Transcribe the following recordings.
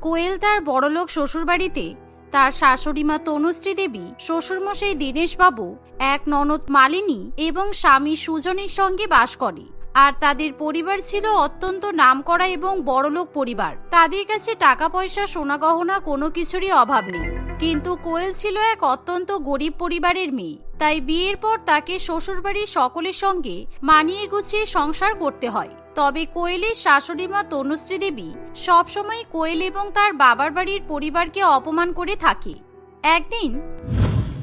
কোয়েল তার বড়লোক শ্বশুরবাড়িতে, তার শাশুড়ি মা তনুশ্রী দেবী, শ্বশুরমশাই দীনেশবাবু, এক ননদ মালিনী এবং স্বামী সুজনের সঙ্গে বাস করে। আর তাদের পরিবার ছিল অত্যন্ত নামকরা এবং বড়লোক পরিবার। তাদের কাছে টাকা পয়সা সোনা গহনা কোনো কিছুরই অভাব নেই। কিন্তু কোয়েল ছিল এক অত্যন্ত গরিব পরিবারের মেয়ে। তাই বিয়ের পর তাকে শ্বশুরবাড়ির সকলের সঙ্গে মানিয়ে গুছিয়ে সংসার করতে হয়। তবে কোয়েলের শাশুড়ি মা তনুশ্রী দেবী সবসময় কোয়েল এবং তার বাবার বাড়ির পরিবারকে অপমান করে থাকে। একদিন,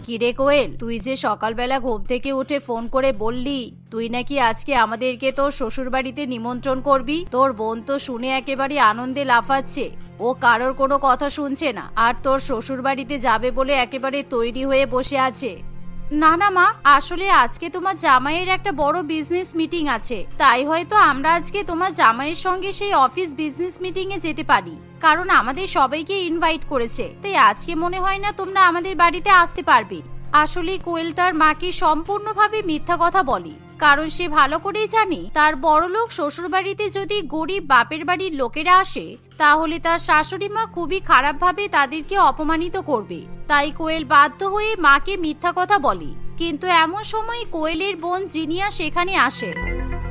কিরে কোয়েল, তুই যে সকালবেলা ঘুম থেকে উঠে ফোন করে বললি, তুই নাকি আজকে আমাদেরকে তোর শ্বশুর বাড়িতে নিমন্ত্রণ করবি? তোর বোন তো শুনে একেবারে আনন্দে লাফাচ্ছে। ও কারোর কোনো কথা শুনছে না। আর তোর শ্বশুর বাড়িতে যাবে বলে একেবারে তৈরি হয়ে বসে আছে। না না মা, আসলে আজকে তোমার জামাইয়ের একটা বড় বিজনেস মিটিং আছে। তাই হয়তো আমরা আজকে তোমার জামাইয়ের সঙ্গে সেই অফিস বিজনেস মিটিং এ যেতে পারি। কারণ আমাদের সবাইকে ইনভাইট করেছে। তাই আজকে মনে হয় না তোমরা আমাদের বাড়িতে আসতে পারবে। আসলে কোয়েল তার মাকে সম্পূর্ণভাবে মিথ্যা কথা বলে। কারণ সে ভালো করেই জানে, তার বড়লোক শ্বশুর বাড়িতে যদি গরিব বাপের বাড়ির লোকেরা আসে, তাহলে তার শাশুড়ি মা খুবই খারাপভাবে তাদেরকে অপমানিত করবে। তাই কোয়েল বাধ্য হয়ে মাকে মিথ্যা কথা বলে। কিন্তু এমন সময় কোয়েলের বোন জিনিয়া সেখানে আসে।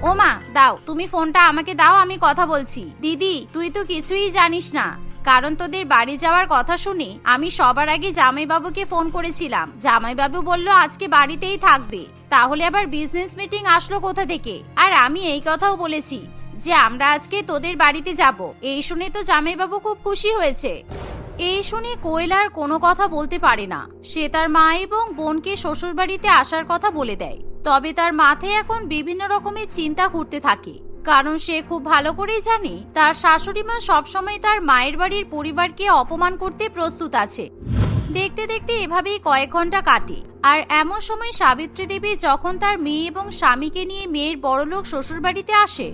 ও মা দাও, তুমি ফোনটা আমাকে দাও, আমি কথা বলছি। দিদি, তুই তো কিছুই জানিস না। কারণ তোদের বাড়ি যাওয়ার কথা শুনে আমি সবার আগে জামাইবাবুকে ফোন করেছিলাম। জামাইবাবু বলল, আজকে বাড়িতেই থাকবে। তাহলে আবার বিজনেস মিটিং আসলো কোথা থেকে? আর আমি এই কথাও বলেছি যে, আমরা আজকে তোদের বাড়িতে যাব। এই শুনে তো জামাইবাবু খুব খুশি হয়েছে। এই শুনে কোয়েল আর কোনো কথা বলতে পারে না। সে তার মা এবং বোনকে শ্বশুরবাড়িতে আসার কথা বলে দেয়। তবে তার মাথায় এখন বিভিন্ন রকমের চিন্তা ঘুরতে থাকে। কারণ সে খুব ভালো করেই জানে, তার শাশুড়ি মা সবসময় তার মায়ের বাড়ির পরিবারকে অপমান করতে প্রস্তুত আছে। দেখতে দেখতে এভাবেই কয়েক ঘণ্টা কাটে, আর এমন সময় সাবিত্রী দেবী যখন তার মেয়ে এবং স্বামীকে নিয়ে মেয়ের বড়লোক শ্বশুরবাড়িতে আসে,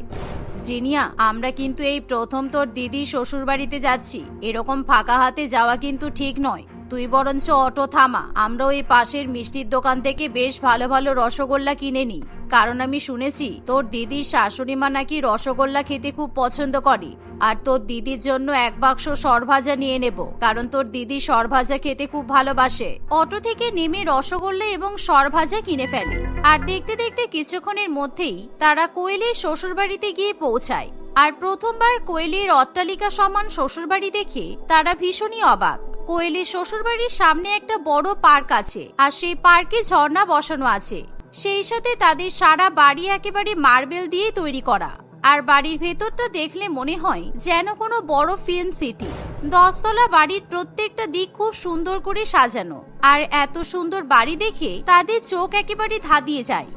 জিনিয়া, আমরা কিন্তু এই প্রথম তোর দিদি শ্বশুর বাড়িতে যাচ্ছি, এরকম ফাঁকা হাতে যাওয়া কিন্তু ঠিক নয়। তুই বরঞ্চ অটো থামা আমরা ওই পাশের মিষ্টির দোকান থেকে বেশ ভালো ভালো রসগোল্লা কিনে নিই। কারণ আমি শুনেছি তোর দিদির শাশুড়ি মা নাকি রসগোল্লা খেতে খুব পছন্দ করে। আর তোর দিদির জন্য এক বাক্স সরভাজা নিয়ে নেব, কারণ তোর দিদি সরভাজা খেতে খুব ভালোবাসে। অটো থেকে নেমে রসগোল্লা এবং সরভাজা কিনে ফেলে। আর দেখতে দেখতে কিছুক্ষণের মধ্যেই তারা কোয়েলের শ্বশুরবাড়িতে গিয়ে পৌঁছায়। আর প্রথমবার কোয়েলের অট্টালিকা সমান শ্বশুরবাড়ি দেখে তারা ভীষণই অবাক। কোয়েলের শ্বশুরবাড়ির সামনে একটা বড় পার্ক আছে, আর সেই পার্কে ঝর্ণা বসানো আছে। সেই সাথে তাদের সারা বাড়ি একেবারে মার্বেল দিয়ে তৈরি করা। আর বাড়ির ভেতরটা দেখলে মনে হয় যেন কোনো বড় ফিল্ম সিটি। দশতলা বাড়ির প্রত্যেকটা দিক খুব সুন্দর করে সাজানো। আর এত সুন্দর বাড়ি দেখে তাদের চোখ একেবারে ধাঁধিয়ে যায়।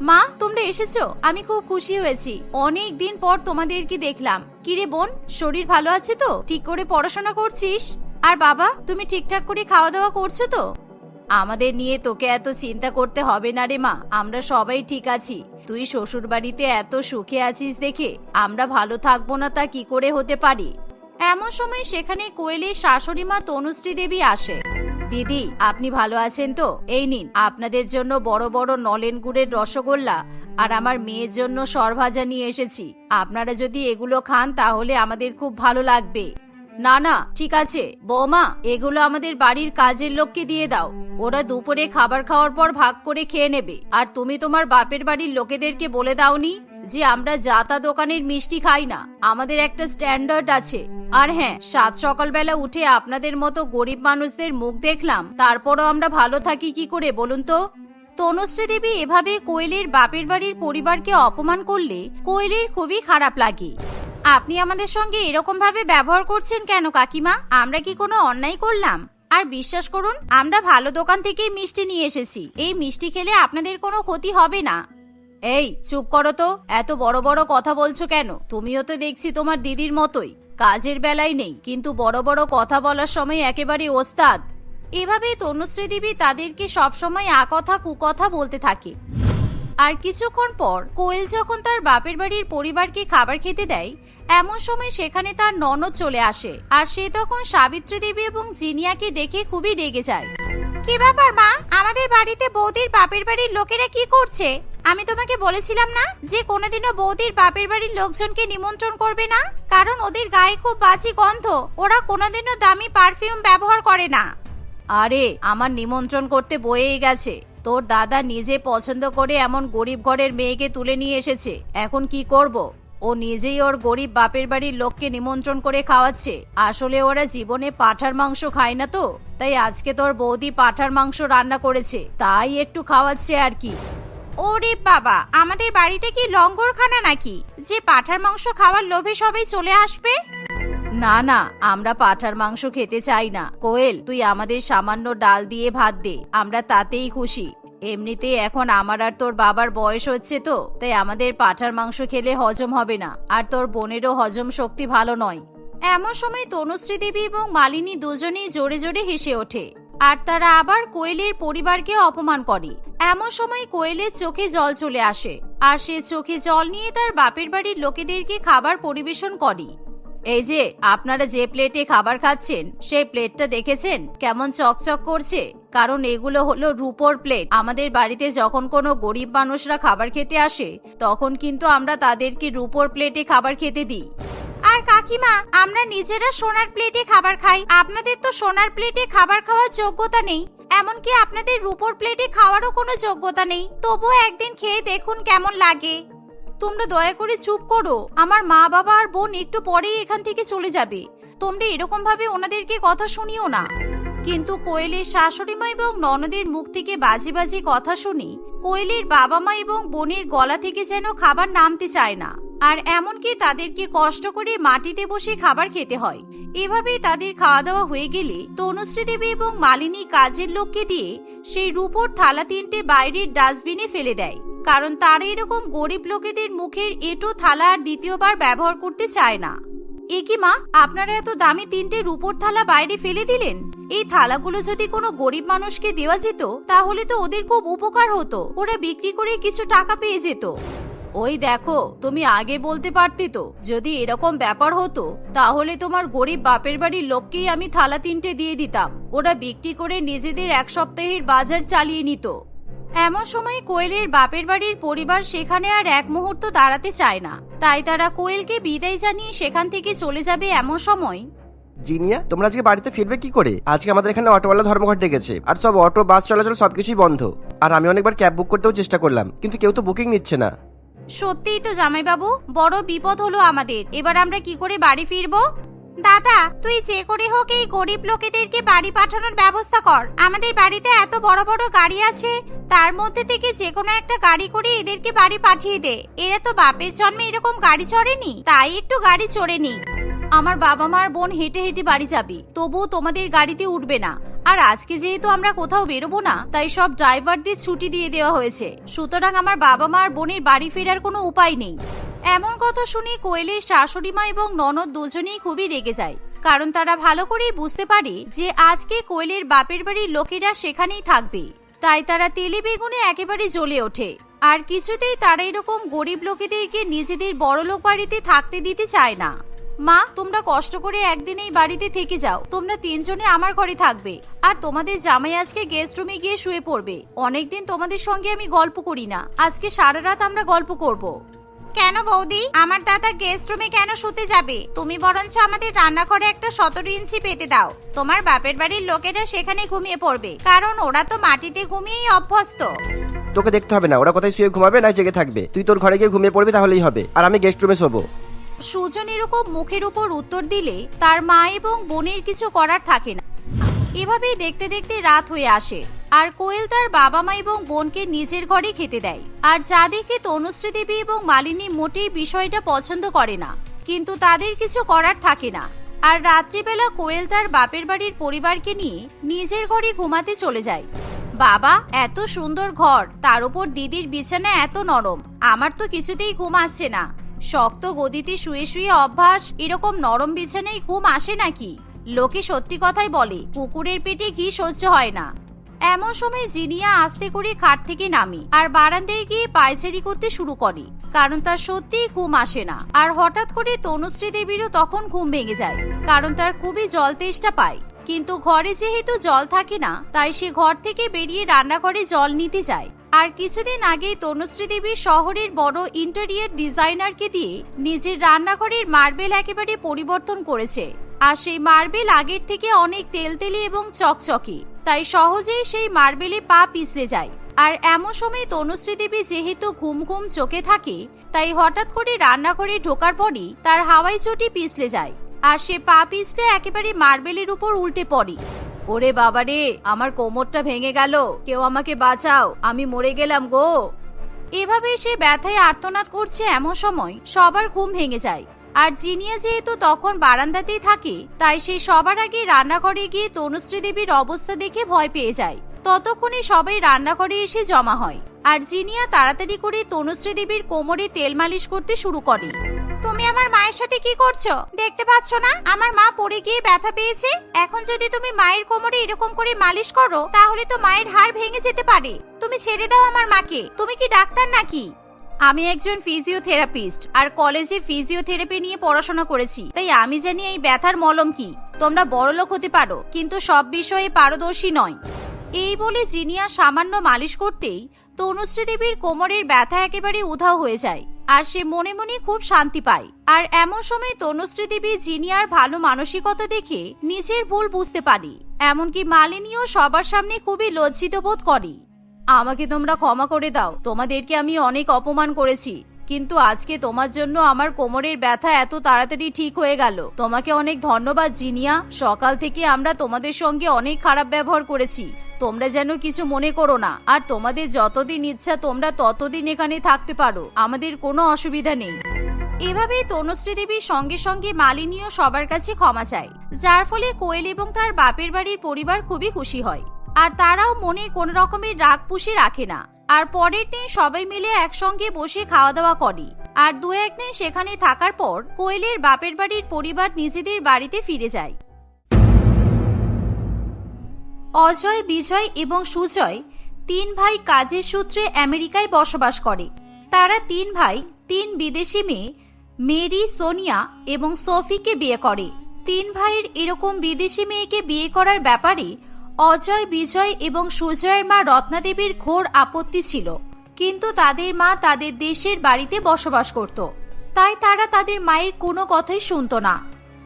মা, তোমরা এসেছ? আমি খুব খুশি হয়েছি। অনেক দিন পর তোমাদেরকে দেখলাম। কিরে বোন, শরীর ভালো আছে তো? ঠিক করে পড়াশোনা করছিস? আর বাবা, তুমি ঠিকঠাক করে খাওয়া দাওয়া করছ তো? আমাদের নিয়ে তোকে এত চিন্তা করতে হবে না রে মা, আমরা সবাই ঠিক আছি। তুই শ্বশুর বাড়িতে এত সুখে আছিস দেখে আমরা ভালো থাকব না তা কি করে হতে পারি? এমন সময় সেখানে কোয়েলের শাশুড়ি মা তনুশ্রী দেবী আসে। দিদি, আপনি ভালো আছেন তো? এই নিন, আপনাদের জন্য বড় বড় নলেন গুড়ের রসগোল্লা আর আমার মেয়ের জন্য সরভাজা নিয়ে এসেছি। আপনারা যদি এগুলো খান তাহলে আমাদের খুব ভালো লাগবে। না না, ঠিক আছে। বৌমা, এগুলো আমাদের বাড়ির কাজের লোককে দিয়ে দাও। ওরা দুপুরে খাবার খাওয়ার পর ভাগ করে খেয়ে নেবে। আর তুমি তোমার বাপের বাড়ির লোকেদেরকে বলে দাওনি যে আমরা জাতা দোকানের মিষ্টি খাই না। আমাদের একটা স্ট্যান্ডার্ড আছে। আর হ্যাঁ সাত সকালবেলা উঠে আপনাদের মতো গরিব মানুষদের মুখ দেখলাম। তারপরও আমরা ভালো থাকি কি করে বলুন তো? তনুশ্রী দেবী এভাবে কোয়েলের বাপের বাড়ির পরিবারকে অপমান করলে কোয়েলের খুবই খারাপ লাগে। আপনি আমাদের সঙ্গে এরকম ভাবে ব্যবহার করছেন কেন, কাকিমা? আমরা কি কোনো অন্যায় করলাম? আর বিশ্বাস করুন, আমরা ভালো দোকান থেকেই মিষ্টি নিয়ে এসেছি। এই মিষ্টি খেলে আপনাদের কোনো ক্ষতি হবে না। এই, চুপ করো তো। এত বড় বড় কথা বলছো কেন? তুমিও তো দেখছি তোমার দিদির মতোই। কাজের বেলায় নেই, কিন্তু বড় বড় কথা বলার সময় একেবারে ওস্তাদ। এভাবেই তনুশ্রী দেবী তাদেরকে সবসময় আ কথা কুকথা বলতে থাকে। আর কিছুক্ষণ পর কোয়েল যখন তার বাপের বাড়ির পরিবারকে খাবার খেতে দেয়, এমন সময় সেখানে তার ননদ চলে আসে আর সে তখন সাবিত্রী দেবী এবং জিনিয়াকে দেখে খুবই রেগে যায়। কি ব্যাপার মা? আমাদের বাড়িতে বৌদির বাপের বাড়ির লোকেরা কি করছে? আমি তোমাকে বলেছিলাম না যে কোনোদিনও বৌদির বাপের বাড়ির লোকজনকে নিমন্ত্রণ করবে না? কারণ ওদের গায়ে খুব বাজি গন্ধ। ওরা কোনোদিনও দামি পারফিউম ব্যবহার করে না। আরে, আমার নিমন্ত্রণ করতে বয়েই গেছে। তোর দাদা নিজে পছন্দ করে এমন গরিব ঘরের মেয়েকে তুলে নিয়ে এসেছে। এখন কি করব? ও নিজেই ওর গরিব বাপের বাড়ির লোককে নিমন্ত্রণ করে খাওয়াচ্ছে। আসলে ওরা জীবনে পাঠার মাংস খায় না তো? তাই আজকে তোর বৌদি পাঠার মাংস রান্না করেছে। তাই একটু খাওয়াচ্ছে আর কি। ওরে বাবা, আমাদের বাড়িটা কি লঙ্গরখানা নাকি? যে পাঠার মাংস খাওয়ার লোভে সবাই চলে আসবে? না না, আমরা পাঠার মাংস খেতে চাই না। কোয়েল, তুই আমাদের সামান্য ডাল দিয়ে ভাত দে, আমরা তাতেই খুশি। এমনিতে এখন আমার আর তোর বাবার বয়স হচ্ছে তো, তাই আমাদের পাঠার মাংস খেলে হজম হবে না। আর তোর বোনেরও হজম শক্তি ভালো নয়। এমন সময় তনুশ্রী দেবী এবং মালিনী দুজনেই জোরে জোরে হেসে ওঠে। আর তারা আবার কোয়েলের পরিবারকে অপমান করে। এমন সময় কোয়েলের চোখে জল চলে আসে। আর সে চোখে জল নিয়ে তার বাপের বাড়ির লোকেদেরকে খাবার পরিবেশন করে। এই যে, আপনারা যে প্লেটে খাবার খাচ্ছেন, সেই প্লেটটা দেখেছেন? কেমন চকচক করছে? কারণ এগুলো হলো রুপোর প্লেট। আমাদের বাড়িতে যখন কোনো গরিব মানুষরা খাবার খেতে আসে, তখন কিন্তু আমরা তাদেরকে রুপোর প্লেটে খাবার খেতে দিই। আর কাকিমা, আমরা নিজেরা সোনার প্লেটে খাবার খাই। আপনাদের তো সোনার প্লেটে খাবার খাওয়ার যোগ্যতা নেই। এমনকি আপনাদের রুপোর প্লেটে খাওয়ারও কোনো যোগ্যতা নেই। তবুও একদিন খেয়ে দেখুন কেমন লাগে। তোমরা দয়া করে চুপ করো। আমার মা, বাবা আর বোন একটু পরেই এখান থেকে চলে যাবে। তোমরা এরকম ভাবে ওনাদেরকে কথা শুনিও না। কিন্তু কোয়েলের শাশুড়ি মা এবং ননদের মুখ থেকে বাজে বাজে কথা শুনি কোয়েলের বাবা মা এবং বোনের গলা থেকে যেন খাবার নামতে চায় না। আর এমনকি তাদেরকে কষ্ট করে মাটিতে বসে খাবার খেতে হয়। এভাবেই তাদের খাওয়া দাওয়া হয়ে গেলে তনুশ্রী দেবী এবং মালিনী কাজের লোককে দিয়ে সেই রূপোর থালা তিনটে বাইরের ডাস্টবিনে ফেলে দেয়। কারণ তারা এরকম গরিব লোকেদের মুখের এটো, থালা আর দ্বিতীয়বার ব্যবহার করতে চায় না। এ মা, আপনারা এত দামি তিনটে রূপোর থালা বাইরে ফেলে দিলেন? এই থালাগুলো যদি কোনো গরিব মানুষকে দেওয়া যেত, তাহলে তো ওদের খুব উপকার হতো। ওরা বিক্রি করে কিছু টাকা পেয়ে যেত। ওই দেখো, তুমি আগে বলতে পারতে তো, যদি এরকম ব্যাপার হতো, তাহলে তোমার গরিব বাপের বাড়ির লোককেই আমি থালা তিনটে দিয়ে দিতাম। ওরা বিক্রি করে নিজেদের এক সপ্তাহের বাজার চালিয়ে নিত। এমন সময় কোয়েলের বাপের বাড়ির পরিবার সেখানে আর এক মুহূর্ত দাঁড়াতে চায় না। তাই তারা কোয়েলকে বিদায় জানিয়ে সেখান থেকে চলে যাবে এমন সময়। জিনিয়া তোমরা আজকে বাড়িতে ফিরবে কি করে? আজকে আমাদের এখানে অটোওয়ালা ধর্মঘট ডেকেছে। আর সব অটো বাস চলাচল সবকিছুই বন্ধ। আর আমি অনেকবার ক্যাব বুক করতেও চেষ্টা করলাম কিন্তু কেউ তো বুকিং নিচ্ছে না। সত্যিই তো জামাইবাবু বড় বিপদ হলো আমাদের। এবার আমরা কি করে বাড়ি ফিরবো? দাদা, তুই যে করে হোক এই গরিব লোকেদেরকে বাড়ি পাঠানোর ব্যবস্থা কর। আমাদের বাড়িতে এত বড় বড় গাড়ি আছে, তার মধ্যে থেকে যে কোনো একটা গাড়ি করে এদেরকে বাড়ি পাঠিয়ে দে। এরা তো বাপের জন্মে এরকম গাড়ি চড়েনি, তাই একটু গাড়ি চড়ে নি। আমার বাবা মার বোন হেঁটে হেঁটে বাড়ি যাবে, তবুও তোমাদের গাড়িতে উঠবে না। আর আজকে যেহেতু আমরা কোথাও বেরোবো না, তাই সব ড্রাইভারদের ছুটি দিয়ে দেওয়া হয়েছে। সুতরাং আমার বাবা মার বোনের বাড়ি ফেরার কোনো উপায় নেই। এমন কথা শুনে কোয়েলের শাশুড়ি মা এবং ননদ দুজনেই খুবই রেগে যায়। কারণ তারা ভালো করেই বুঝতে পারে যে আজকে কোয়েলের বাপের বাড়ির লোকেরা সেখানেই থাকবে। তাই তারা তেলে বেগুনে একেবারে জ্বলে ওঠে। আর কিছুতেই তারা এরকম গরিব লোকেদেরকে নিজেদের বড়লোক বাড়িতে থাকতে দিতে চায় না। মা, তোমরা কষ্ট করে একদিন এই বাড়িতে থেকে যাও। তোমরা তিনজনে আমার ঘরে থাকবে। আর তোমাদের জামাই আজকে গেস্ট রুমে গিয়ে শুয়ে পড়বে। অনেকদিন তোমাদের সঙ্গে আমি গল্প করি না। আজকে সারা রাত আমরা গল্প করব। কেন বৌদি? আমার দাদা গেস্ট রুমে কেন শুতে যাবে? তুমি বরঞ্চ আমাদের রান্নাঘরে একটা সতেরো ইঞ্চি পেতে দাও। তোমার বাপের বাড়ির লোকেরা সেখানে ঘুমিয়ে পড়বে। কারণ ওরা তো মাটিতে ঘুমিয়েই অভ্যস্ত। তোকে দেখতে হবে না ওরা কোথায় শুয়ে ঘুমাবে না জেগে থাকবে। তুই তোর ঘরে গিয়ে ঘুমিয়ে পড়বি তাহলেই হবে আর আমি গেস্ট রুমে শোবো। সুজন এরকম মুখের উপর উত্তর দিলে তার মা এবং বোনের কিছু করার থাকে না। এভাবেই দেখতে দেখতে রাত হয়ে আসে। আর কোয়েল তার বাবা মা এবং বোনকে নিজের ঘরে খেতে দেয়। আর যা দেখে তনুশ্রী দেবী এবং মালিনী মোটেই বিষয়টা পছন্দ করে না। কিন্তু তাদের কিছু করার থাকে না। আর রাত্রিবেলা কোয়েল তার বাপের বাড়ির পরিবারকে নিয়ে নিজের ঘরে ঘুমাতে চলে যায়। বাবা, এত সুন্দর ঘর। তার উপর দিদির বিছানা এত নরম। আমার তো কিছুতেই ঘুম আসছে না। শক্ত গদিতে শুয়ে শুয়ে অভ্যাস, এরকম নরম বিছানায় ঘুম আসে নাকি? লোকে সত্যি কথাই বলে, কুকুরের পেটে ঘি সহ্য হয় না। এমন সময় জিনিয়া আস্তে করে খাট থেকে নামি আর বারান্দায় গিয়ে পায়চারি করতে শুরু করে, কারণ তার সত্যিই ঘুম আসে না। আর হঠাৎ করে তনুশ্রী দেবীরও তখন ঘুম ভেঙে যায়, কারণ তার খুবই জল তেষ্টা পায়। কিন্তু ঘরে যেহেতু জল থাকে না, তাই সে ঘর থেকে বেরিয়ে রান্নাঘরে জল নিতে যায়। আর কিছুদিন আগেই তনুশ্রী দেবী শহরের বড় ইন্টেরিয়র ডিজাইনারকে দিয়ে নিজের রান্নাঘরের মার্বেল একেবারে পরিবর্তন করেছে। আর সেই মার্বেল আগের থেকে অনেক তেলতেলি এবং চকচকে, তাই সহজেই সেই মার্বেলে পা পিছলে যায়। আর এমন সময় তনুশ্রী দেবী যেহেতু ঘুম ঘুম চোখে থাকে, তাই হঠাৎ করে রান্নাঘরে ঢোকার পরই তার হাওয়াই চটি পিছলে যায়। আর সে পা পিছলে একেবারে মার্বেলের উপর উল্টে পড়ে। ওরে বাবারে, আমার কোমরটা ভেঙে গেল। কেউ আমাকে বাঁচাও, আমি মরে গেলাম গো। এভাবে সে ব্যথায় আর্তনাদ করছে এমন সময় সবার ঘুম ভেঙে যায়। আর জিনিয়া যেহেতু তখন বারান্দাতেই থাকে, তাই সে সবার আগে রান্নাঘরে গিয়ে তনুশ্রী দেবীর অবস্থা দেখে ভয় পেয়ে যায়। ততক্ষণে সবাই রান্নাঘরে এসে জমা হয়। আর জিনিয়া তাড়াতাড়ি করে তনুশ্রী দেবীর কোমরে তেল মালিশ করতে শুরু করে। তুমি আমার মায়ের সাথে কি করছ? দেখতে পাচ্ছ না? আমার মা পড়ে গিয়ে ব্যথা পেয়েছে। এখন যদি তুমি মায়ের কোমরে এরকম করে মালিশ করো, তাহলে তো মায়ের হাড় ভেঙে যেতে পারে। তুমি ছেড়ে দাও আমার মাকে। তুমি কি ডাক্তার নাকি? আমি একজন ফিজিওথেরাপিস্ট, আর কলেজে ফিজিওথেরাপি নিয়ে পড়াশোনা করেছি। তাই আমি জানি এই ব্যথার মলম কি। তোমরা বড়লোক হতে পারো, কিন্তু সব বিষয়ে পারদর্শী নয়। এই বলে জিনিয়া সামান্য মালিশ করতেই তনুশ্রী দেবীর কোমরের ব্যথা একেবারে উধাও হয়ে যায়। আর সে মনে মনে খুব শান্তি পায়। আর এমন সময় তনুশ্রী দেবী জিনিয়ার ভালো মানসিকতা দেখে নিজের ভুল বুঝতে পারি, এমনকি মালিনীও সবার সামনে খুবই লজ্জিত বোধ করে। আমাকে তোমরা ক্ষমা করে দাও, তোমাদেরকে আমি অনেক অপমান করেছি, কিন্তু আজকে তোমার জন্য আমার কোমরের ব্যথা এত তাড়াতাড়ি ঠিক হয়ে গেল। তোমাকে অনেক ধন্যবাদ, জিনিয়া। সকাল থেকে আমরা তোমাদের সঙ্গে অনেক খারাপ ব্যবহার করেছি। তোমরা যেন কিছু মনে করো না। আর তোমাদের যতদিন ইচ্ছা, তোমরা ততদিন এখানে থাকতে পারো। আমাদের কোনো অসুবিধা নেই। এভাবেই তনুশ্রী দেবীর সঙ্গে সঙ্গে মালিনীও সবার কাছে ক্ষমা চায়। যার ফলে কোয়েল এবং তার বাপের বাড়ির পরিবার খুবই খুশি হয়। আর তারাও মনে কোন রকমের রাগ পুষে রাখে না। আর পরের দিন সবাই মিলে একসঙ্গে বসে খাওয়া দাওয়া করে। আর দু একদিন সেখানে থাকার পর কোয়েলের বাপের বাড়ির পরিবার নিজেদের বাড়িতে ফিরে যায়। অজয়, বিজয় এবং সুজয় তিন ভাই কাজের সূত্রে আমেরিকায় বসবাস করে। তারা তিন ভাই, তিন বিদেশি মেয়ে, মেরি, সোনিয়া এবং সোফিকে বিয়ে করে। তিন ভাইয়ের এরকম বিদেশি মেয়েকে বিয়ে করার ব্যাপারে অজয়, বিজয় এবং সুজয়ের মা রত্নাদেবীর ঘোর আপত্তি ছিল। কিন্তু তাদের মা তাদের দেশের বাড়িতে বসবাস করত। তাই তারা তাদের মায়ের কোনো কথাই শুনতো না।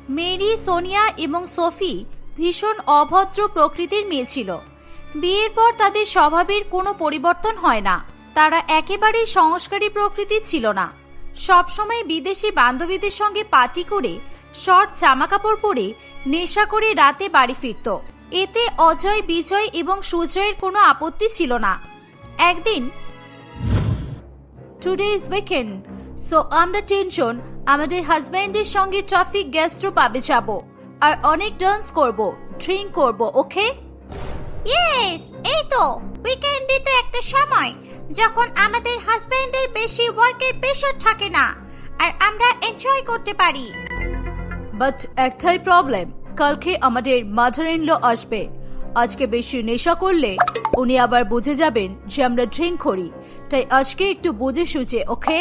মেরি, সোনিয়া এবং সোফি ভীষণ অভদ্র প্রকৃতির মেয়ে ছিল। বিয়ের পর তাদের স্বভাবের কোনো পরিবর্তন হয় না। তারা একেবারেই সংস্কারী প্রকৃতির ছিল না। সবসময় বিদেশি বান্ধবীদের সঙ্গে পার্টি করে, শর্ট জামাকাপড় পরে নেশা করে রাতে বাড়ি ফিরত। এতে অজয়, বিজয় এবং সুজয়ের কোনো আপত্তি ছিল না। একদিন টুডে ইজ উইকেন্ড সো আমরা টেনশন আমাদের হাজব্যান্ডের সঙ্গে ট্রাফিক গ্যাস্ট্রো পাবে যাব। আর অনেক ডান্স করব ড্রিঙ্ক করব ওকে ইয়েস এই তো। উইকেন্ডে তো একটা সময় যখন আমাদের হাজবেন্ডের বেশি ওয়ার্কের প্রেশার থাকে না আর আমরা এনজয় করতে পারি। বাট একটাই প্রবলেম কালকে আমাদের মাদার ইন ল আসবে। আজকে বেশি নেশা করলে উনি আবার বুঝে যাবেন যে আমরা ড্রিঙ্ক করি। তাই আজকে একটু বুঝে সুঝে ওকে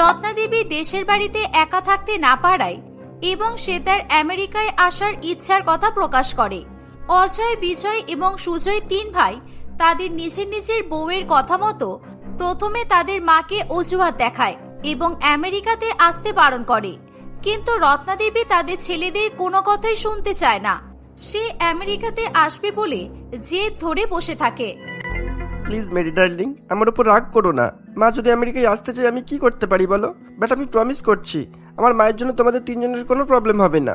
রত্নাদেবী দেশের বাড়িতে একা থাকতে না পারায় এবং সে তার আমেরিকায় আসার ইচ্ছার কথা প্রকাশ করে। অজয়, বিজয় এবং সুজয় তিন ভাই তাদের নিজের নিজের বউয়ের কথা মতো প্রথমে তাদের মাকে অজুহাত দেখায় এবং আমেরিকাতে আসতে বারণ করে। কিন্তু রত্নাদেবী তাদের ছেলেদের কোনো কথাই শুনতে চায় না। সে আমেরিকাতে আসবে বলে জেদ ধরে বসে থাকে। প্লিজ মেরি ডার্লিং আমার উপর রাগ করো না। মা যদি আমেরিকায় আসতে চাই আমি কি করতে পারি বলো? বাট আমি প্রমিস করছি, আমার মায়ের জন্য তোমাদের তিনজনের কোনো প্রবলেম হবে না।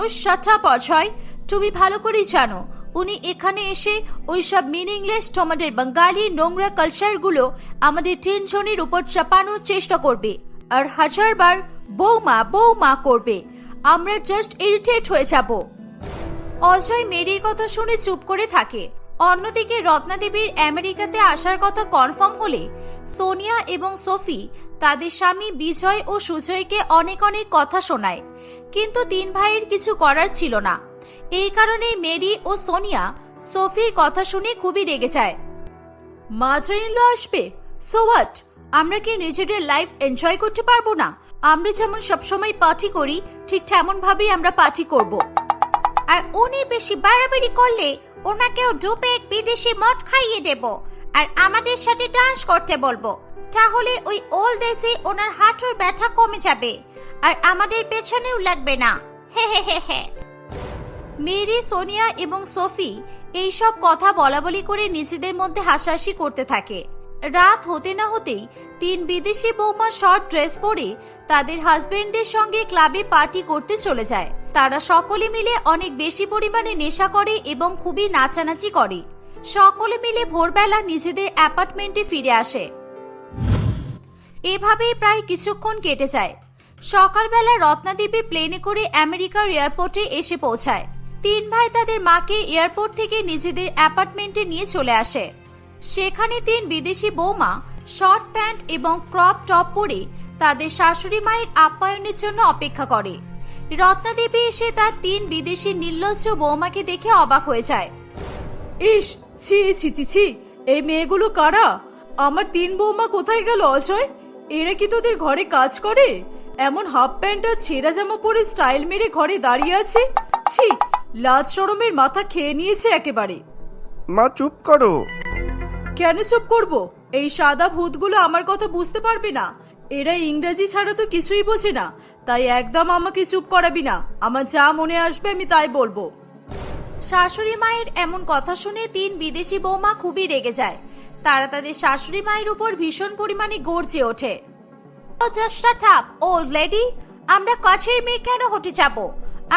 ও শাটা অজয়। তুমি ভালো করেই জানো, উনি এখানে এসে ওই সব মিনিংলেস তোমাদের বাঙালি, নোংরা কালচারগুলো আমাদের টেনশনের উপর চাপানোর চেষ্টা করবে। আর হাজারবার বৌমা বৌমা করবে। আমরা জাস্ট ইরিটেট হয়ে যাব। অজয়, মেরির কথা শুনে চুপ করে থাকে। অন্যদিকে রত্নাদেবীর আমেরিকাতে আসার কথা কনফার্ম হলে সোনিয়া এবং সোফি তাদের স্বামী বিজয় ও সুজয়কে অনেক অনেক কথা শোনায়। কিন্তু তিন ভাইয়ের কিছু করার ছিল না। এই কারণে মেরি ও সোনিয়া সোফির কথা শুনে খুবই রেগে যায়। মাদার ইন ল আসবে? সো হোয়াট আমরা কি নিজেদের লাইফ এনজয় করতে পারব না? আমরা যেমন সবসময় পার্টি করি, ঠিক তেমন ভাবেই আমরা পার্টি করব। আর উনি বেশি বাড়াবাড়ি করলে ওনাকেও ডুবে এক বিদেশি মদ খাইয়ে দেব আর আমাদের সাথে ডান্স করতে বলব। তাহলে ওই ওল্ড এসে ওনার হাঁটুর ব্যথা কমে যাবে আর আমাদের পেছনেও লাগবে না। হে হে হে হে। মেরি, সোনিয়া এবং সোফি এইসব কথা বলাবলি করে নিজেদের মধ্যে হাসাহাসি করতে থাকে। রাত হতে না হতেই তিন বিদেশি বৌমা শর্ট ড্রেস পরে তাদের হাজবেন্ডের সঙ্গে ক্লাবে পার্টি করতে চলে যায়। তারা সকলে মিলে অনেক বেশি পরিমাণে নেশা করে এবং খুবই নাচানাচি করে। সকলে মিলে ভোরবেলা নিজেদের অ্যাপার্টমেন্টে ফিরে আসে। এভাবেই প্রায় কিছুক্ষণ কেটে যায়। সকালবেলা রত্নাদেবী প্লেনে করে আমেরিকার এয়ারপোর্টে এসে পৌঁছায়। তিন ভাই তাদের মাকে এয়ারপোর্ট থেকে নিজেদের অ্যাপার্টমেন্টে নিয়ে চলে আসে। সেখানে তিন বিদেশি বৌমা শর্ট প্যান্ট এবং ক্রপ টপ পরে তাদের শাশুড়ি মায়ের আপ্যায়নের জন্য অপেক্ষা করে। রত্নাদেবী এসে তার তিন বিদেশি নির্লজ্জ বৌমাকে দেখে অবাক হয়ে যায়। ইস ছি ছি ছি ছি এই মেয়েগুলো কারা? আমার তিন বৌমা কোথায় গেল অজয়? এরা কি তোদের ঘরে কাজ করে? এমন হাফ প্যান্ট আর ছেঁড়া জামা পরে স্টাইল মেরে ঘরে দাঁড়িয়ে আছে? ছি লাজ শরমের মাথা খেয়ে নিয়েছে একেবারে। মা চুপ করো। কেন চুপ করব? এই সাদা ভূতগুলো আমার কথা বুঝতে পারবে না। এরা ইংরেজি ছাড়া তো কিছুই বোঝে না। তাই একদম আমাকে চুপ করাবি না। আমার যা মনে আসবে আমি তাই বলব। শাশুড়ি মায়ের এমন কথা শুনে তিন বিদেশি বৌমা খুবই রেগে যায়। তারা তাদের শাশুড়ি মায়ের উপর ভীষণ পরিমাণে গর্জে ওঠে। ওল্ড লেডি আমরা কাছের মেয়ে কেন হতে যাব?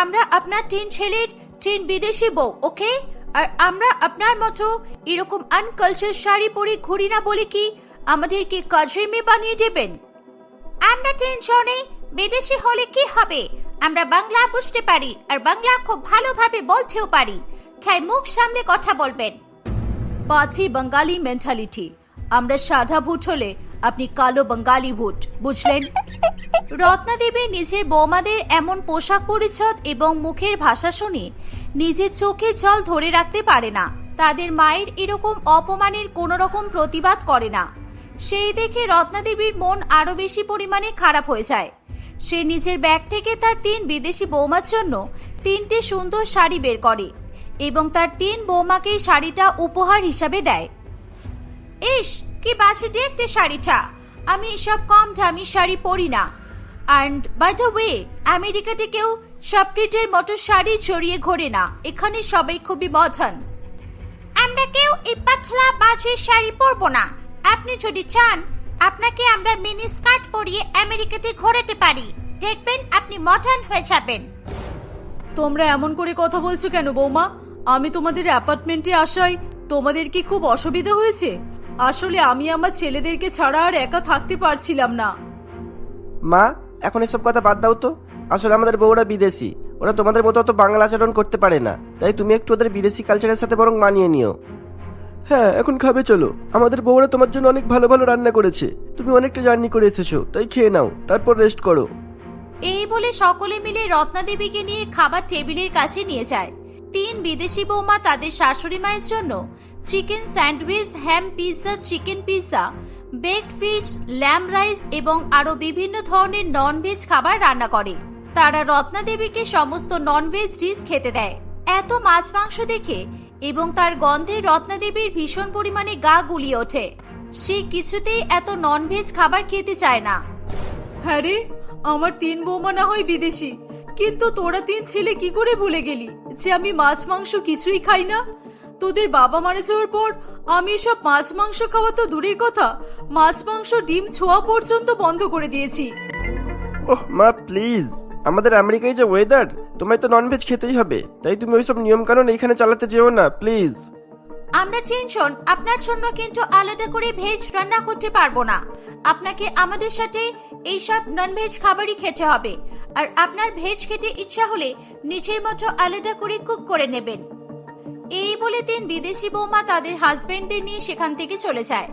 আমরা আপনার তিন ছেলের তিন বিদেশি বউ ওকে আর আমরা আপনার মতো এরকম আনকালচার শাড়ি পরে ঘুরি না বলে কি আমাদেরকে কাছের মেয়ে বানিয়ে দেবেন? আমরা টেনশনে বিদেশি হলে কি হবে? আমরা বাংলা বুঝতে পারি আর বাংলা খুব ভালোভাবে বলতেও পারি। তাই মুখ সামনে কথা বলবেন। পাঁচই বাঙালি মেন্টালিটি আমরা সাদা ভূত হলে আপনি কালো বাঙালি ভূত, বুঝলেন? রত্নাদেবী নিজের বৌমাদের এমন পোশাক পরিচ্ছদ এবং মুখের ভাষা শুনে নিজের চোখে জল ধরে রাখতে পারে না। তাদের মায়ের এরকম অপমানের কোনো রকম প্রতিবাদ করে না। সেই দেখে রত্নাদেবীর মন আরও বেশি পরিমাণে খারাপ হয়ে যায়। সে নিজের ব্যাগ থেকে তার তিন বিদেশি বৌমার জন্য তিনটে সুন্দর শাড়ি বের করে এবং তার তিন বৌমাকে শাড়িটা উপহার হিসাবে দেয়। ইস, কি বাছে দেখতে শাড়িটা। আমি এসব কম দামি শাড়ি পরি না। অ্যান্ড বাই দ্য ওয়ে আমেরিকাতে কেউ সপ্রিটের মতো শাড়ি চড়িয়ে ঘোরে না। এখানে সবাই খুবই মডার্ন আমরা কেউ এই পাতলা বাজে শাড়ি পরবো না। আপনি যদি চান আপনাকে আমরা মিনি স্কার্ট পরিয়ে আমেরিকাতে ঘোরাতে পারি। দেখবেন আপনি মডার্ন হয়ে যাবেন। তোমরা এমন করে কথা বলছো কেন বৌমা? আমি তোমাদের অ্যাপার্টমেন্টে আসায় তোমাদের কি খুব অসুবিধা হয়েছে? আসলে আমি আমার ছেলেদেরকে ছাড়া আর একা থাকতে পারছিলাম না। মা এখন এসব কথা বাদ দাও তো। আসলে আমাদের বউরা বিদেশি। ওরা তোমাদের মতো অত বাংলা আচরণ করতে পারে না। তাই তুমি একটু ওদের বিদেশি কালচারের সাথে বরং মানিয়ে নিও। হ্যাঁ এখন খাবে, চলো। আমাদের বউরা তোমার জন্য অনেক ভালো ভালো রান্না করেছে। তুমি অনেকটা জার্নি করে এসেছ, তাই খেয়ে নাও, তারপর রেস্ট করো। এই বলে সকলে মিলে রত্নাদেবীকে নিয়ে খাবার টেবিলের কাছে নিয়ে যায়। তিন বিদেশি বৌমা তাদের শাশুড়ি মায়ের জন্য chicken sandwich ham pizza chicken pizza baked fish lamb rice এবং আরও বিভিন্ন ধরনের ননভেজ খাবার রান্না করে। তারা রত্নাদেবীকে সমস্ত ননভেজ ডিশ খেতে দেয়। এত মাছ মাংস দেখে এবং তার গন্ধে রত্নাদেবীর ভীষণ পরিমাণে গা গুলিয়ে ওঠে। সে কিছুতেই এত ননভেজ খাবার খেতে চায় না। হ্যাঁ রে আমার তিন বৌমা না হয় বিদেশি। কিন্তু তোরা তিন ছেলে কি করে ভুলে গেলি যে আমি মাছ মাংস কিছুই খাই না? তোদের বাবা মারা যাওয়ার পর আমি এসব মাছ মাংস খাওয়া তো দূরের কথা। মাছ মাংস ডিম ছোঁয়া পর্যন্ত বন্ধ করে দিয়েছি। ওহ মা প্লিজ আমাদের আমেরিকায় যে ওয়েদার তোমায় তো ননভেজ খেতেই হবে। তাই তুমি ওইসব নিয়ম কানুন এইখানে চালাতে যেও না প্লিজ আমরা তিনজন আপনার জন্য কিন্তু আলাদা করে ভেজ রান্না করতে পারব না। আপনাকে আমাদের সাথে এইসব ননভেজ খাবারই খেতে হবে। আর আপনার ভেজ খেতে ইচ্ছা হলে নিজের মতো আলাদা করে কুক করে নেবেন। এই বলে তিন বিদেশি বৌমা তাদের হাজবেন্ডদের নিয়ে সেখান থেকে চলে যায়।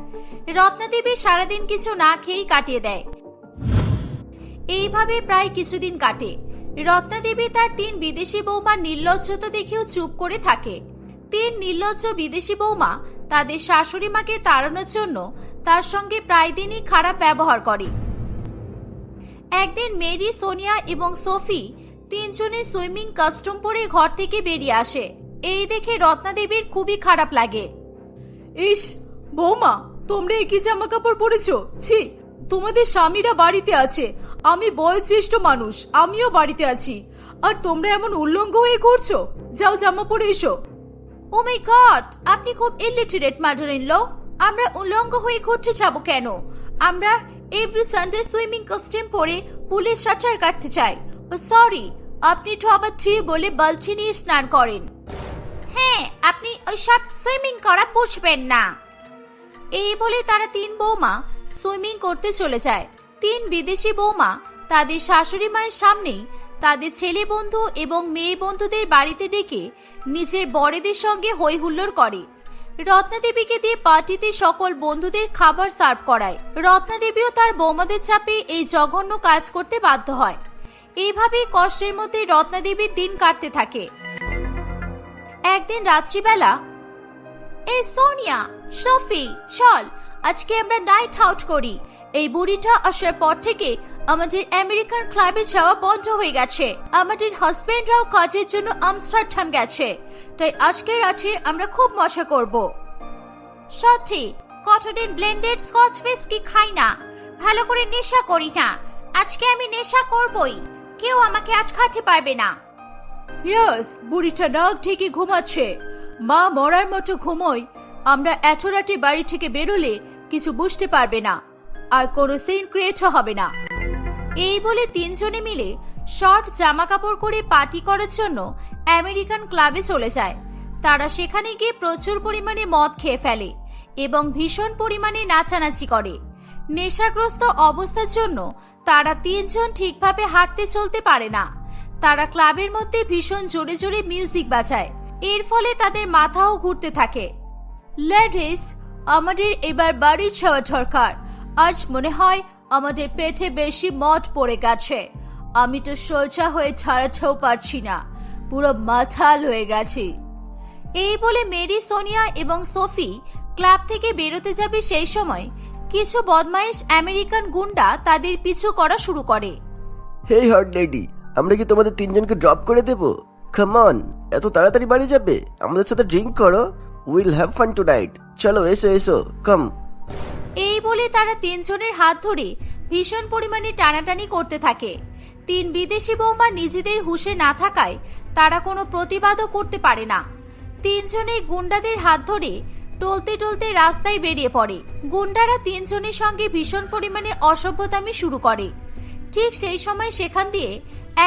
রত্নাদেবী সারাদিন কিছু না খেয়েই কাটিয়ে দেয়। এইভাবে প্রায় কিছুদিন কাটে। রত্নাদেবী তার তিন বিদেশি বৌমার নির্লজ্জতা দেখেও চুপ করে থাকে। তিন নির্লজ্জ বিদেশি বৌমা তাদের শাশুড়ি মাকে তাড়ানোর জন্য তার সঙ্গে প্রায় দিনই খারাপ ব্যবহার করে। একদিন মেরি, সোনিয়া এবং সোফি তিনজনে সুইমিং কাস্টম পরে ঘর থেকে বেরিয়ে আসে। এই দেখে রত্নাদেবীর খুবই খারাপ লাগে। ইস, বৌমা, তোমরা একই জামা কাপড় পরেছো? ছি, তোমাদের স্বামীরা বাড়িতে আছে। আমি বয়োজ্যেষ্ঠ মানুষ আমিও বাড়িতে আছি। আর তোমরা এমন উল্লঙ্গ হয়ে করছ যাও জামা পরে এসো। ও মাই গড আপনি খুব ইলিটারেট মাদার ইন ল আমরা উলঙ্গ হয়ে ঘুরতে যাব কেন? আমরা এভরি সানডে সুইমিং কস্টিউম পরে পুলিশ সাঁতার কাটতে চাই। ও সরি আপনি তো আবার থ্রি বলে বালতি নিয়ে স্নান করেন। হ্যাঁ আপনি ওইসব সুইমিং করা পুষবেন না। এই বলে তারা তিন বৌমা সুইমিং করতে চলে যায়। তিন বিদেশি বৌমা, তাদের শাশুড়ি মায়ের সামনেই তাদের ছেলে বন্ধু এবং মেয়ে বন্ধুদের বাড়িতে ডেকে নিজের বড়েদের সঙ্গে হই হুল্লোড় করে। রত্নাদেবীকে দিয়ে পার্টিতে সকল বন্ধুদের খাবার সার্ভ করায়। রত্নাদেবীও তার বৌমাদের চাপে এই জঘন্য কাজ করতে বাধ্য হয়। এইভাবেই কষ্টের মধ্যে রত্নাদেবীর দিন কাটতে থাকে। একদিন রাত্রিবেলা, এই সোনিয়া সফি চল আজকে আমরা নাইট আউট করি। এই বুড়িটা আসার পর থেকে আমাদের আমেরিকান ক্লাবে যাওয়া বন্ধ হয়ে গেছে। আমাদের হাজবেন্ডরাও কাজের জন্য আমস্টারডাম গেছে। তাই আজকে রাতে আমরা খুব মজা করব। সত্যি, কতদিন ব্লেন্ডেড স্কচ ফিস্কি খাই না। ভালো করে নেশা করি না। আজকে আমি নেশা করবই। কেউ আমাকে আটকাতে পারবে না। ইয়েস বুড়িটা নাক ঢেকে ঘুমাচ্ছে। মা মরার মতো ঘুমোয়। আমরা রাতে বাড়ি থেকে বেরোলে কিছু বুঝতে পারবে না, আর কোনো সিন ক্রিয়েটও হবে না। এই বলে তিনজনে মিলে শর্ট জামা কাপড় করে পার্টি করার জন্য আমেরিকান ক্লাবে চলে যায়। তারা সেখানে গিয়ে প্রচুর পরিমাণে মদ খেয়ে ফেলে এবং ভীষণ পরিমাণে নাচানাচি করে। নেশাগ্রস্ত অবস্থার জন্য তারা তিনজন ঠিকভাবে হাঁটতে চলতে পারে না। তারা ক্লাবের মধ্যে ভীষণ জোরে জোরে মিউজিক বাজায়। এর ফলে তাদের মাথাও ঘুরতে থাকে। লেডিস, আমাদের এবার বাড়ি যাওয়া দরকার। আজ মনে হয় আমাদের পেটে বেশি মদ পড়ে গেছে। আমি তো সোজা হয়ে ছাড়াতেও পারছি না। পুরো মাথাল হয়ে গেছি। এই বলে মেরি, সোনিয়া এবং সোফি ক্লাব থেকে বেরোতে যাবে সেই সময় কিছু বদমাইশ আমেরিকান গুন্ডা তাদের পিছু করা শুরু করে। হে হট লেডি, আমরা কি তোমাদের তিনজনকে ড্রপ করে দেব? অন এত তাড়াতাড়ি বাড়ি যাবে? আমাদের সাথে ড্রিঙ্ক করো। Will have fun tonight চলো, এসো এসো কাম এই বলে তারা তিনজনের হাত ধরে ভীষণ পরিমাণে টানাটানি করতে থাকে। তিন বিদেশি বৌমা নিজেদের হুশে না থাকায় তারা কোনো প্রতিবাদও করতে পারে না। তিনজনে গুন্ডাদের হাত ধরে টলতে টলতে রাস্তায় বেরিয়ে পড়ে। গুন্ডারা তিনজনের সঙ্গে ভীষণ পরিমাণে অসভ্যতামি শুরু করে। ঠিক সেই সময় সেখান দিয়ে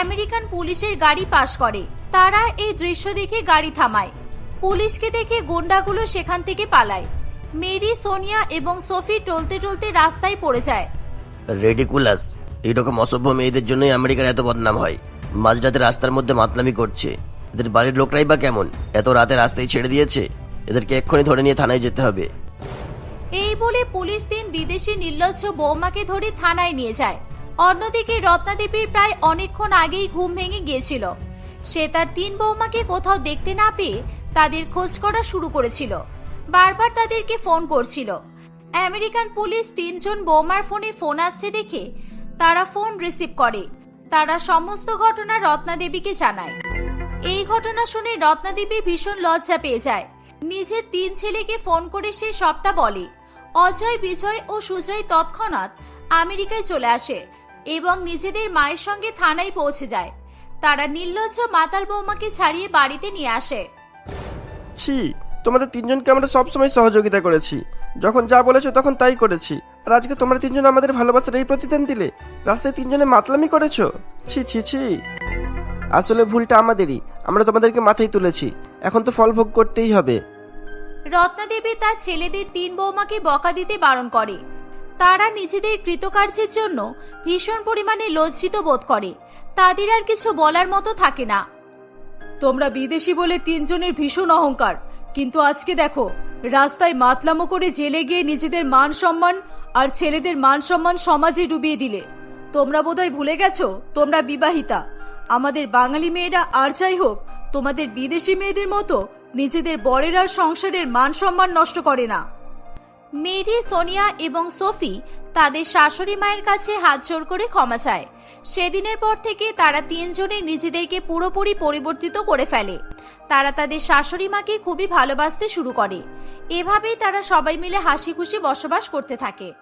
আমেরিকান পুলিশের গাড়ি পাশ করে। তারা এই দৃশ্য দেখে গাড়ি থামায়। পুলিশকে দেখে গুন্ডাগুলো সেখান থেকে পালায়। মেরি সোনিয়া এবং সোফি টলতে টলতে রাস্তায় পড়ে যায়। রেডিকুলাস। এইরকম অসভ্য মেয়েদের জন্যই আমেরিকার এত বদনাম হয়। মাঝরাতে রাস্তার মধ্যে মাতলামি করছে। এদের বাড়ির লোকরাই বা কেমন? এত রাতে রাস্তায় ছেড়ে দিয়েছে? এদেরকে এক্ষুনি ধরে নিয়ে থানায় যেতে হবে। এই বলে পুলিশ তিন বিদেশি নির্লজ্জ বৌমাকে ধরে থানায় নিয়ে যায়। অন্যদিকে রত্নাদেবীর প্রায় অনেকক্ষণ আগেই ঘুম ভেঙে গিয়েছিল। সে তার তিন বৌমাকে কোথাও দেখতে না পেয়ে তাদের খোঁজ করা শুরু করেছিল। বারবার তাদেরকে ফোন করছিল। আমেরিকান পুলিশ তিনজন বৌমার ফোনে ফোন আসছে দেখে তারা ফোন রিসিভ করে। তারা সমস্ত ঘটনা রত্নাদেবীকে জানায়। এই ঘটনা শুনে রত্নাদেবী ভীষণ লজ্জা পেয়ে যায়। নিজের তিন ছেলেকে ফোন করে সে সবটা বলে। অজয়, বিজয় ও সুজয় তৎক্ষণাৎ আমেরিকায় চলে আসে এবং নিজেদের মায়ের সঙ্গে থানায় পৌঁছে যায়। তারা নির্লজ্জ মাতাল বৌমাকে ছাড়িয়ে বাড়িতে নিয়ে আসে। ছি তোমাদের তিনজনকে আমরা সবসময় সহযোগিতা করেছি। যখন যা বলেছ তখন তাই করেছি। আর আজকে তোমরা তিনজন আমাদের ভালোবাসার এই প্রতিদান দিলে রাস্তায় তিনজনে মাতলামি করেছ? ছি ছি ছি। আসলে ভুলটা আমাদেরই। আমরা তোমাদেরকে মাথায় তুলেছি। এখন তো ফল ভোগ করতেই হবে। রত্নাদেবী তার ছেলেদের তিন বৌমাকে বকা দিতে বারণ করে। তারা নিজেদের কৃতকার্যের জন্য ভীষণ পরিমাণে লজ্জিত বোধ করে। তাদের আর কিছু বলার মতো থাকে না। তোমরা বিদেশি বলে তিনজনের ভীষণ অহংকার। কিন্তু আজকে দেখো, রাস্তায় মাতলামো করে জেলে গিয়ে নিজেদের মান সম্মান আর ছেলেদের মান সম্মান সমাজে ডুবিয়ে দিলে। তোমরা বোধহয় ভুলে গেছো, তোমরা বিবাহিতা। আমাদের বাঙালি মেয়েরা আর যাই হোক, তোমাদের বিদেশি মেয়েদের মতো নিজেদের বরের আর সংসারের মান সম্মান নষ্ট করে না। মেরি, সোনিয়া এবং সোফি তাদের শাশুড়ি মায়ের কাছে হাত জোর করে ক্ষমা চায়। সেদিনের পর থেকে তারা তিনজনে নিজেদেরকে পুরোপুরি পরিবর্তিত করে ফেলে। তারা তাদের শাশুড়ি মাকে খুবই ভালোবাসতে শুরু করে। এভাবেই তারা সবাই মিলে হাসি খুশি বসবাস করতে থাকে।